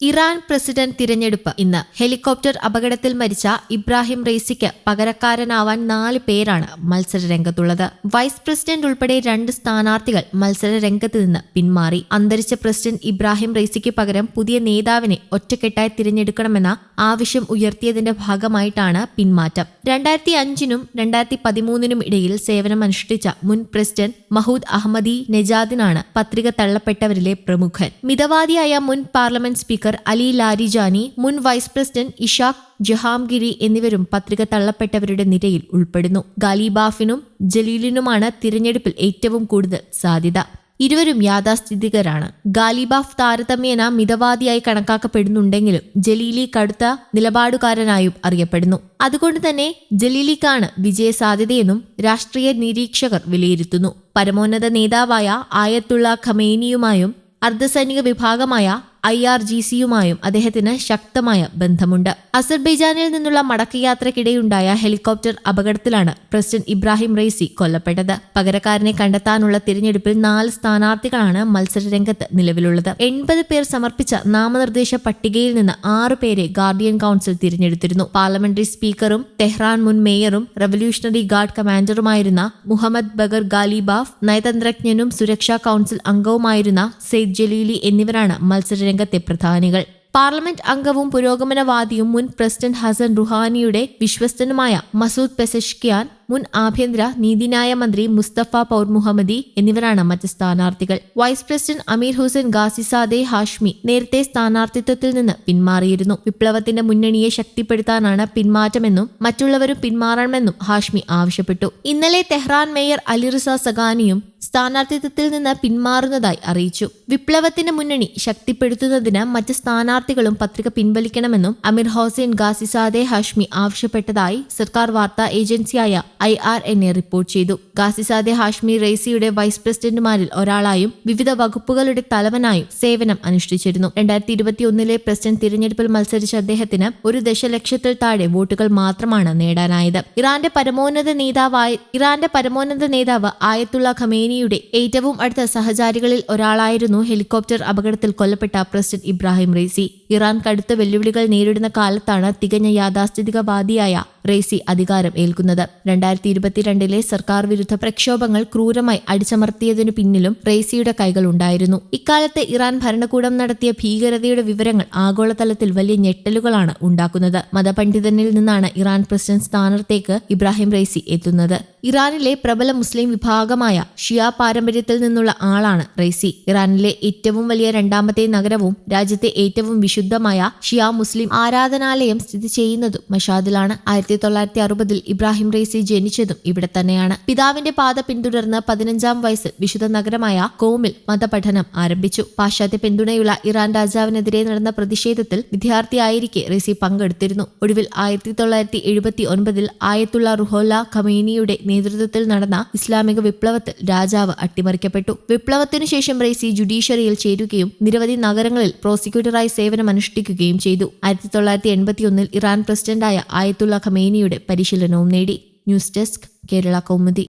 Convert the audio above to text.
Iran president തിരഞ്ഞെടുപ്പ് ഇന്ന്. Helicopter അപകടത്തിൽ മരിച്ച ഇബ്രാഹിം റെയ്സിക്ക് പകരക്കാരനാവാൻ നാല് പേരാണ് മത്സരരംഗത്തുള്ളത്. വൈസ് പ്രസിഡന്റ് ഉൾപ്പെടെ രണ്ട് സ്ഥാനാർത്ഥികൾ മത്സര രംഗത്ത് നിന്ന് പിന്മാറി. അന്തരിച്ച പ്രസിഡന്റ് ഇബ്രാഹിം റെയ്സിക്ക് പകരം പുതിയ നേതാവിനെ ഒറ്റക്കെട്ടായി തിരഞ്ഞെടുക്കണമെന്ന ആവശ്യം ഉയർത്തിയതിന്റെ ഭാഗമായിട്ടാണ് പിന്മാറ്റം. രണ്ടായിരത്തി അഞ്ചിനും രണ്ടായിരത്തി പതിമൂന്നിനും ഇടയിൽ സേവനമനുഷ്ഠിച്ച മുൻ പ്രസിഡന്റ് മഹൂദ് അഹമ്മദി നെജാദിനാണ് പത്രിക തള്ളപ്പെട്ടവരിലെ പ്രമുഖൻ. മിതവാദിയായ മുൻ പാർലമെന്റ് സ്പീക്കർ അലി ലാരിജാനി മുൻ വൈസ് പ്രസിഡന്റ് ഇഷാഖ് ജഹാംഗിരി എന്നിവരും പത്രിക തള്ളപ്പെട്ടവരുടെ നിരയിൽ ഉൾപ്പെടുന്നു. ഗാലിബാഫിനും ജലീലിനുമാണ് തിരഞ്ഞെടുപ്പിൽ ഏറ്റവും കൂടുതൽ സാധ്യത. ഇരുവരും യാഥാസ്ഥിതികരാണ്. ഗാലിബാഫ് താരതമ്യേന മിതവാദിയായി കണക്കാക്കപ്പെടുന്നുണ്ടെങ്കിലും ജലീലി കടുത്ത നിലപാടുകാരനായും അറിയപ്പെടുന്നു. അതുകൊണ്ട് തന്നെ ജലീലിക്കാണ് വിജയ സാധ്യതയെന്നും രാഷ്ട്രീയ നിരീക്ഷകർ വിലയിരുത്തുന്നു. പരമോന്നത നേതാവായ ആയത്തുള്ള ഖമേനിയുമായും അർദ്ധസൈനിക വിഭാഗമായ ഐ ആർ ജി സിയുമായും അദ്ദേഹത്തിന് ശക്തമായ ബന്ധമുണ്ട്. അസർബൈജാനിൽ നിന്നുള്ള മടക്കയാത്രക്കിടെയുണ്ടായ ഹെലികോപ്റ്റർ അപകടത്തിലാണ് പ്രസിഡന്റ് ഇബ്രാഹിം റെയ്സി കൊല്ലപ്പെട്ടത്. പകരക്കാരനെ കണ്ടെത്താനുള്ള തിരഞ്ഞെടുപ്പിൽ നാല് സ്ഥാനാർത്ഥികളാണ് മത്സരരംഗത്ത് നിലവിലുള്ളത്. എൺപത് പേർ സമർപ്പിച്ച നാമനിർദ്ദേശ പട്ടികയിൽ നിന്ന് ആറ് പേരെ ഗാർഡിയൻ കൌൺസിൽ തിരഞ്ഞെടുത്തിരുന്നു. പാർലമെന്ററി സ്പീക്കറും തെഹ്റാൻ മുൻ മേയറും റവല്യൂഷണറി ഗാർഡ് കമാൻഡറുമായിരുന്ന മുഹമ്മദ് ബഗർ ഗാലിബാഫ് നയതന്ത്രജ്ഞനും സുരക്ഷാ കൌൺസിൽ അംഗവുമായിരുന്ന സെയ്ദ് ജലീലി എന്നിവരാണ് മത്സരരംഗത്തെ പ്രധാനികൾ. പാർലമെന്റ് അംഗവും പുരോഗമനവാദിയും മുൻ പ്രസിഡന്റ് ഹസൻ റുഹാനിയുടെ വിശ്വസ്തനുമായ മസൂദ് പെസഷ്കിയാൻ മുൻ ആഭ്യന്തര നീതിന്യായ മന്ത്രി മുസ്തഫ പൌർ മുഹമ്മദി എന്നിവരാണ് മറ്റ് സ്ഥാനാർത്ഥികൾ. Vice president Amir Hossein Ghazizadeh Hashemi നേരത്തെ സ്ഥാനാർത്ഥിത്വത്തിൽ നിന്ന് പിന്മാറിയിരുന്നു. വിപ്ലവത്തിന്റെ മുന്നണിയെ ശക്തിപ്പെടുത്താനാണ് പിന്മാറ്റമെന്നും മറ്റുള്ളവരും പിന്മാറണമെന്നും ഹാഷ്മി ആവശ്യപ്പെട്ടു. ഇന്നലെ തെഹ്റാൻ മേയർ അലിറിസ സഗാനിയും സ്ഥാനാർത്ഥിത്വത്തിൽ നിന്ന് പിന്മാറുന്നതായി അറിയിച്ചു. വിപ്ലവത്തിന്റെ മുന്നണി ശക്തിപ്പെടുത്തുന്നതിന് മറ്റ് സ്ഥാനാർത്ഥികളും പത്രിക പിൻവലിക്കണമെന്നും അമീർ ഹോസൈൻ ഗാസിസാദെ ഹാഷ്മി ആവശ്യപ്പെട്ടതായി സർക്കാർ വാർത്താ ഏജൻസിയായ I R N A report ചെയ്തു. ഗാസിസാദെ ഹാഷ്മി റെയ്സിയുടെ വൈസ് പ്രസിഡന്റുമാരിൽ ഒരാളായും വിവിധ വകുപ്പുകളുടെ തലവനായും സേവനം അനുഷ്ഠിച്ചിരുന്നു. രണ്ടായിരത്തി ഇരുപത്തിയൊന്നിലെ പ്രസിഡന്റ് തിരഞ്ഞെടുപ്പിൽ മത്സരിച്ച അദ്ദേഹത്തിന് ഒരു ദശലക്ഷത്തിൽ താഴെ വോട്ടുകൾ മാത്രമാണ് നേടാനായത്. ഇറാന്റെ പരമോന്നത നേതാവായ ഇറാന്റെ പരമോന്നത നേതാവ് ആയത്തുള്ള ഖമേനിയുടെ ഏറ്റവും അടുത്ത സഹചാരികളിൽ ഒരാളായിരുന്നു ഹെലികോപ്റ്റർ അപകടത്തിൽ കൊല്ലപ്പെട്ട പ്രസിഡന്റ് ഇബ്രാഹിം റെയ്സി ഇറാൻ കടുത്ത വെല്ലുവിളികൾ നേരിടുന്ന കാലത്താണ് തികഞ്ഞ യാഥാസ്ഥിതികവാദിയായ റെയ്സി അധികാരം ഏൽക്കുന്നത്. രണ്ടായിരത്തി ഇരുപത്തിരണ്ടിലെ സർക്കാർ വിരുദ്ധ പ്രക്ഷോഭങ്ങൾ ക്രൂരമായി അടിച്ചമർത്തിയതിനു പിന്നിലും റെയ്സിയുടെ കൈകൾ ഉണ്ടായിരുന്നു. ഇക്കാലത്ത് ഇറാൻ ഭരണകൂടം നടത്തിയ ഭീകരതയുടെ വിവരങ്ങൾ ആഗോളതലത്തിൽ വലിയ ഞെട്ടലുകളാണ് ഉണ്ടാക്കുന്നത്. മതപണ്ഡിതനിൽ നിന്നാണ് ഇറാൻ പ്രസിഡന്റ് സ്ഥാനത്തേക്ക് ഇബ്രാഹിം റെയ്സി എത്തുന്നത്. ഇറാനിലെ പ്രബല മുസ്ലിം വിഭാഗമായ ഷിയ പാരമ്പര്യത്തിൽ നിന്നുള്ള ആളാണ് റെയ്സി. ഇറാനിലെ ഏറ്റവും വലിയ രണ്ടാമത്തെ നഗരവും രാജ്യത്തെ ഏറ്റവും വിശുദ്ധമായ ഷിയ മുസ്ലിം ആരാധനാലയം സ്ഥിതി ചെയ്യുന്നതും മഷാദിലാണ്. ആയിരത്തി തൊള്ളായിരത്തി അറുപതിൽ ഇബ്രാഹിം റേസി ജനിച്ചതും ഇവിടെ തന്നെയാണ്. പിതാവിന്റെ പാത പിന്തുടർന്ന് പതിനഞ്ചാം വയസ്സിൽ വിശുദ്ധ നഗരമായ കോമിൽ മതപഠനം ആരംഭിച്ചു. പാശ്ചാത്യ പിന്തുണയുള്ള ഇറാൻ രാജാവിനെതിരെ നടന്ന പ്രതിഷേധത്തിൽ വിദ്യാർത്ഥിയായിരിക്കെ റേസി പങ്കെടുത്തിരുന്നു. ഒടുവിൽ ആയിരത്തി തൊള്ളായിരത്തി എഴുപത്തി ഒൻപതിൽ ആയത്തുള്ള റുഹോല ഖമീനിയുടെ നേതൃത്വത്തിൽ നടന്ന ഇസ്ലാമിക വിപ്ലവത്തിൽ രാജാവ് അട്ടിമറിക്കപ്പെട്ടു. വിപ്ലവത്തിനു ശേഷം റെയ്സി ജുഡീഷ്യറിയിൽ ചേരുകയും നിരവധി നഗരങ്ങളിൽ പ്രോസിക്യൂട്ടറായി സേവനമനുഷ്ഠിക്കുകയും ചെയ്തു. ആയിരത്തി തൊള്ളായിരത്തി എൺപത്തിയൊന്നിൽ ഇറാൻ പ്രസിഡന്റായ ആയത്തുള്ള ഖമേനിയുടെ പരിശീലനവും നേടി. News desk Kerala Kaumudi.